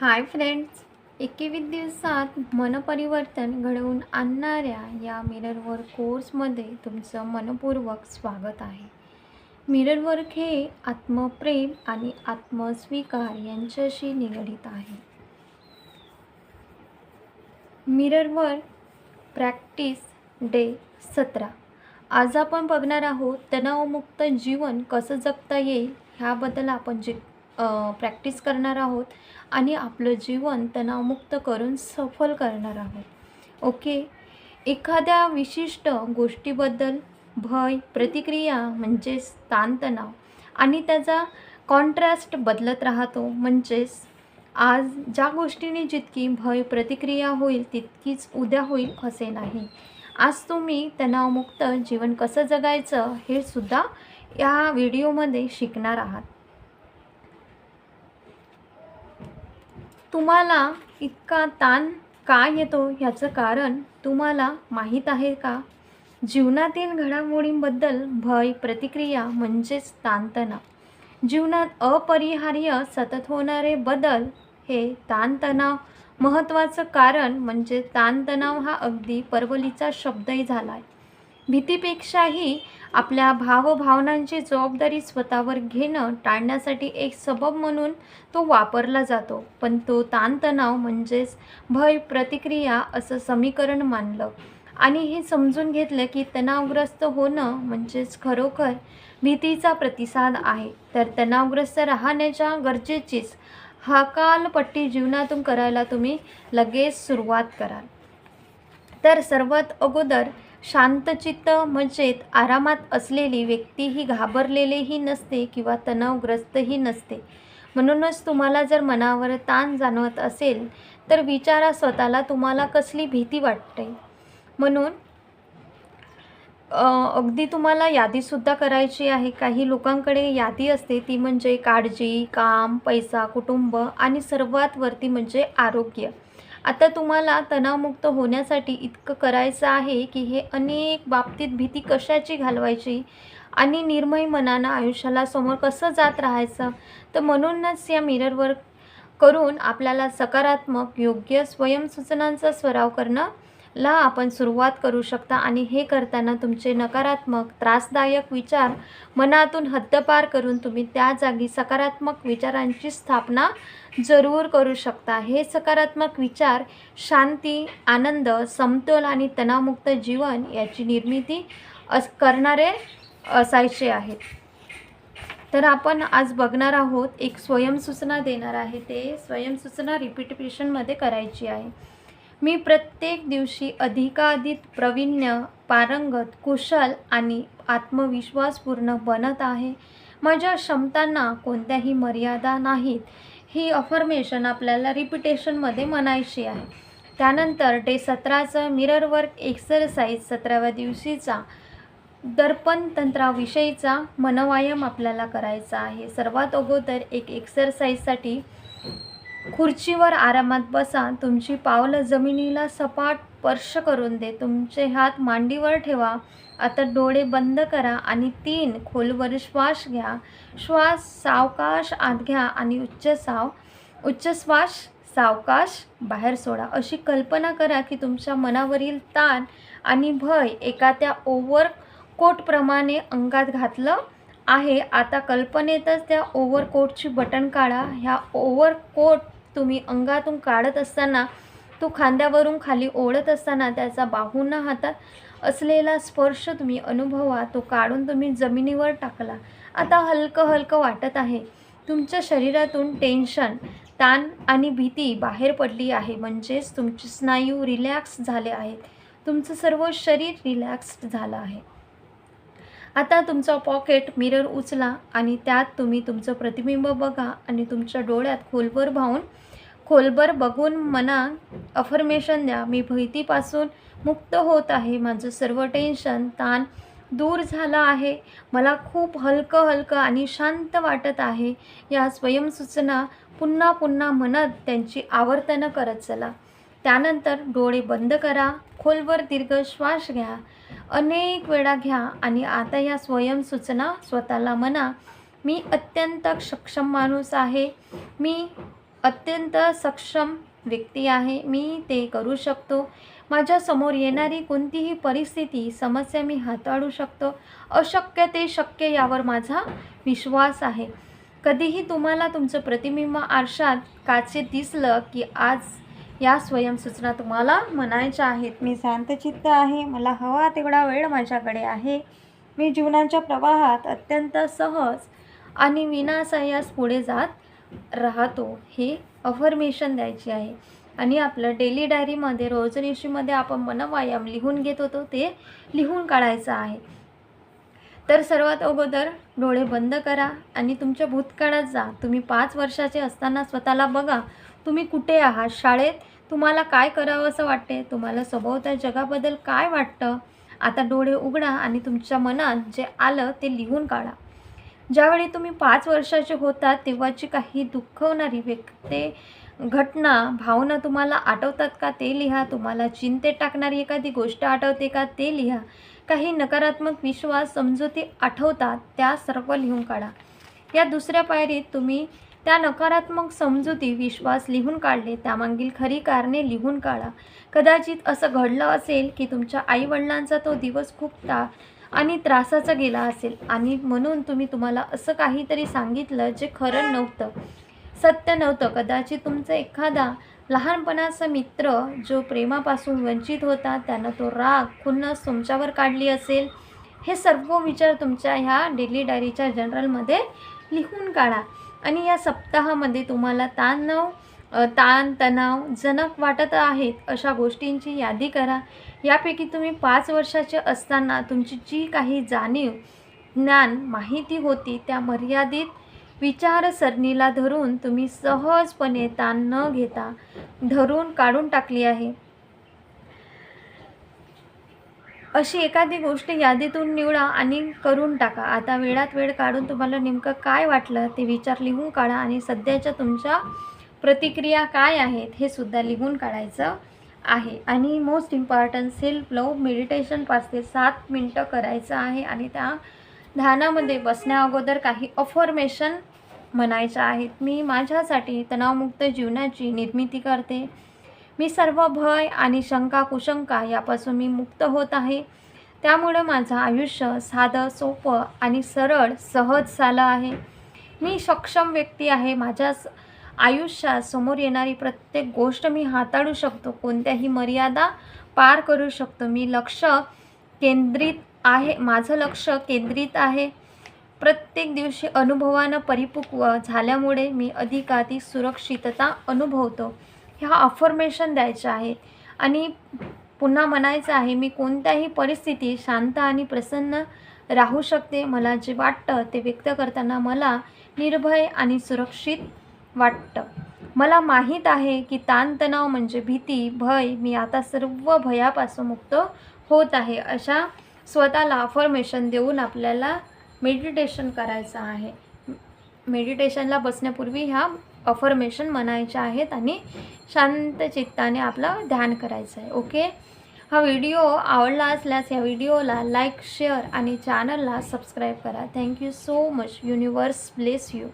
Hi friends. एकवीस दिवसात मनपरिवर्तन घडवून आणणाऱ्या या मिरर कोर्समध्ये तुमचं मनपूर्वक स्वागत आहे. मिरर वर्क हे आत्मप्रेम आणि आत्मस्वीकार यांच्याशी निगडीत आहे. मिरर वर्क प्रॅक्टिस डे सतरा. आज आपण बघणार आहोत तणावमुक्त जीवन कसं जगता येईल ह्याबद्दल आपण जे प्रॅक्टिस करणार आहोत आणि आपलं जीवन तणावमुक्त करून सफल करणार आहोत. ओके एखाद्या विशिष्ट गोष्टीबद्दल भय प्रतिक्रिया म्हणजेच ताणतणाव आणि त्याचा कॉन्ट्रास्ट बदलत राहतो. म्हणजेच आज ज्या गोष्टीने जितकी भय प्रतिक्रिया होईल तितकीच उद्या होईल असे नाही. आज तुम्ही तणावमुक्त जीवन कसं जगायचं हे सुद्धा या व्हिडिओमध्ये शिकणार आहात. तुम्हाला इतका ताण का येतो ह्याचं कारण तुम्हाला माहीत आहे का? जीवनातील घडामोडींबद्दल भय प्रतिक्रिया म्हणजेच ताणतणाव जीवनात अपरिहार्य सतत होणारे बदल हे ताणतणाव महत्त्वाचं कारण म्हणजे ताणतणाव हा अगदी परवलीचा शब्दही झाला आहे भीतीपेक्षाही आपल्या भावभावनांची जबाबदारी स्वतःवर घेणं टाळण्यासाठी एक सबब म्हणून तो वापरला जातो. पण तो ताणतणाव म्हणजेच भय प्रतिक्रिया असं समीकरण मानलं. आणि हे समजून घेतलं की तणावग्रस्त होणं म्हणजेच खरोखर भीतीचा प्रतिसाद आहे. तर तणावग्रस्त राहण्याच्या गरजेचीच हकालपट्टी जीवनातून करायला तुम्ही लगेच सुरुवात कराल. तर सर्वात अगोदर शांतचित्त मजेत आरामात असलेली व्यक्ती ही घाबरलेलीही नसते किंवा तणावग्रस्तही नसते. म्हणूनच तुम्हाला जर मनावर ताण जाणवत असेल तर विचारा स्वतःला तुम्हाला कसली भीती वाटते. म्हणून अगदी तुम्हाला यादीसुद्धा करायची आहे. काही लोकांकडे यादी असते ती म्हणजे काळजी काम पैसा कुटुंब आणि सर्वात वरती म्हणजे आरोग्य. आता तुम्हाला तणावमुक्त होण्यासाठी इतकं करायचं आहे की हे अनेक बाबतीत भीती कशाची घालवायची आणि निर्मय मनानं आयुष्याला समोर कसं जात राहायचं? तर म्हणूनच या मिररवर करून आपल्याला सकारात्मक योग्य स्वयंसूचनांचा सराव करणं ला आपण सुरुवात करू शकता आणि हे करताना तुमचे नकारात्मक त्रासदायक विचार मनातून हद्दपार करून तुम्ही त्या जागी सकारात्मक विचारांची स्थापना जरूर करू शकता. हे सकारात्मक विचार शांती आनंद समतोल आणि तणावमुक्त जीवन याची निर्मिती अस करणारे असायचे आहेत. तर आपण आज बघणार आहोत एक स्वयंसूचना देणार आहे. ते स्वयंसूचना रिपीटेशनमध्ये करायची आहे. मी प्रत्येक दिवशी अधिकाधिक प्रवीण्य पारंगत कुशल आणि आत्मविश्वासपूर्ण बनत आहे. माझ्या क्षमतांना कोणत्याही मर्यादा नाहीत. ही अफर्मेशन आपल्याला रिपिटेशनमध्ये म्हणायची आहे. त्यानंतर डे सतराचं मिरर वर्क एक्सरसाइज सतराव्या दिवशीचा दर्पण तंत्राविषयीचा मनवायम आपल्याला करायचा आहे. सर्वात अगोदर एक एक्सरसाइजसाठी खुर्चीवर आरामात बसा तुमची पावलं जमिनीला सपाट स्पर्श करून दे. तुमचे हात मांडीवर ठेवा. आता डोळे बंद करा आणि तीन खोलवर श्वास घ्या. श्वास सावकाश आत घ्या आणि उच्च साव उच्च श्वास सावकाश बाहेर सोडा. अशी कल्पना करा की तुमच्या मनावरील ताण आणि भय एका त्या ओव्हर कोटप्रमाणे अंगात घातलं आहे. आता कल्पनेतच त्या ओव्हरकोटची बटन काढा. ह्या ओव्हरकोट तुम्ही अंगातून काढत असताना तो खांद्यावरून खाली ओढत असताना त्याचा बाहूंना हातात असलेला स्पर्श तुम्ही अनुभवा. तो काढून तुम्ही जमिनीवर टाकला. आता हलकं हलकं वाटत आहे. तुमच्या शरीरातून टेन्शन ताण आणि भीती बाहेर पडली आहे. म्हणजेच तुमचे स्नायू रिलॅक्स झाले आहेत. तुमचं सर्व शरीर रिलॅक्स्ड झालं आहे. आता तुमचा पॉकेट मिरर उचला आणि त्यात तुम्ही तुमचं प्रतिबिंब बघा आणि तुमच्या डोळ्यात खोलवर भावून खोलवर बघून मना अफर्मेशन द्या. मी भीतीपासून मुक्त होत आहे. माझं सर्व टेन्शन ताण दूर झालं आहे. मला खूप हलकं हलकं आणि शांत वाटत आहे. या स्वयंसूचना पुन्हा पुन्हा म्हणत त्यांची आवर्तनं करत चला. त्यानंतर डोळे बंद करा. खोलवर दीर्घ श्वास घ्या. अनेक वेळा घ्या आणि आता या स्वयंसूचना स्वतःला म्हणा मी अत्यंत सक्षम माणूस आहे. मी अत्यंत सक्षम व्यक्ती आहे. मी ते करू शकतो. माझ्यासमोर येणारी कोणतीही परिस्थिती समस्या मी हाताळू शकतो. अशक्य ते शक्य यावर माझा विश्वास आहे. कधीही तुम्हाला तुमचं प्रतिबिंब आरशात काचे दिसलं की आज या स्वयंसूचना तुम्हाला म्हणायच्या आहेत. मी शांतचित्त आहे. मला हवा तेवढा वेळ माझ्याकडे आहे. मी जीवनाच्या प्रवाहात अत्यंत सहज आणि विनासायास पुढे जात राहतो हे अफर्मेशन द्यायची आहे. आणि आपलं डेली डायरीमध्ये रोजनिशीमध्ये आपण मनवायाम लिहून घेत होतो ते लिहून काढायचं आहे. तर सर्वात अगोदर डोळे बंद करा आणि तुमच्या भूतकाळात जा. तुम्ही पाच वर्षाचे असताना स्वतःला बघा. तुम्ही कुठे आहात? शाळेत तुम्हाला काय करावं असं वाटते तुम्हाला सभोवत्या जगाबद्दल काय वाटतं? आता डोळे उघडा आणि तुमच्या मनात जे आलं ते लिहून काढा. ज्यावेळी तुम्ही पाच वर्षाचे होतात तेव्हाची काही दुःखवणारी व्यक्ती घटना भावना तुम्हाला आठवतात का ते लिहा. तुम्हाला चिंतेत टाकणारी एखादी गोष्ट आठवते का ते लिहा. काही नकारात्मक विश्वास समजुती आठवतात त्या सर्व लिहून काढा. या दुसऱ्या पायरीत तुम्ही त्या नकारात्मक समजुती विश्वास लिहून काढले त्यामागील खरी कारणे लिहून काढा. कदाचित असं घडलं असेल की तुमच्या आईवडिलांचा तो दिवस खूप ता आणि त्रासाचा गेला असेल आणि म्हणून तुम्ही तुम्हाला असं काहीतरी सांगितलं जे खरं नव्हतं. सत्य नव्हतं. कदाचित तुमचा एखादा लहानपणाचा मित्र जो प्रेमापासून वंचित होता त्यानं तो राग खुन्नस तुमच्यावर काढली असेल. हे सर्व विचार तुमच्या ह्या डेली डायरीच्या जनरलमध्ये लिहून काढा. आणि या सप्ताहामध्ये तुम्हाला ताणव ताण तणाव जनक वाटत आहेत अशा गोष्टींची यादी करा. यापैकी तुम्ही पाच वर्षाचे असताना तुमची जी काही जाणीव ज्ञान माहिती होती त्या मर्यादित विचारसरणीला धरून तुम्ही सहजपणे ताण न घेता धरून काढून टाकली आहे. अशी एखादी गोष्ट यादीतून निवडा आणि करून टाका. आता वेळात वेळ काढून तुम्हाला नेमकं काय वाटलं ते विचार लिहून काढा आणि सध्याच्या तुमच्या प्रतिक्रिया काय आहेत हे सुद्धा लिहून काढायचं आहे. आणि most important self love meditation पाच ते सात मिनटं करायचं आहे आणि त्या ध्यानामध्ये बसण्या अगोदर काही अफॉर्मेशन म्हणायच्या आहेत. मी माझ्यासाठी तणावमुक्त जीवनाची निर्मिती करते. मी सर्व भय आणि शंका कुशंका यापासून मी मुक्त होत आहे. त्यामुळं माझं आयुष्य साधं सोपं आणि सरळ सहज झालं आहे. मी सक्षम व्यक्ती आहे. माझ्या स- आयुष्यात समोर येणारी प्रत्येक गोष्ट मी हाताळू शकतो. कोणत्याही मर्यादा पार करू शकतो. मी लक्ष केंद्रित आहे. माझं लक्ष केंद्रित आहे. प्रत्येक दिवशी अनुभवानं परिपक्व झाल्यामुळे मी अधिकाधिक सुरक्षितता अनुभवतो. ह्या अफर्मेशन द्यायच्या आहेत. आणि पुन्हा म्हणायचं आहे मी कोणत्याही परिस्थितीत शांत आणि प्रसन्न राहू शकते. मला जे वाटतं ते व्यक्त करताना मला निर्भय आणि सुरक्षित वाटतं. मला माहीत आहे की ताणतणाव म्हणजे भीती भय मी आता सर्व भयापासून मुक्त होत आहे. अशा स्वतःला अफर्मेशन देऊन आपल्याला मेडिटेशन करायचं आहे. मेडिटेशनला बसण्यापूर्वी ह्या अफर्मेशन म्हणायच्या आहेत आणि शांत चित्ताने आपलं ध्यान करायचं आहे. ओके हा व्हिडिओ आवडला असल्यास या व्हिडिओला लाईक शेअर आणि चॅनलला सबस्क्राईब करा. Thank you so much universe bless you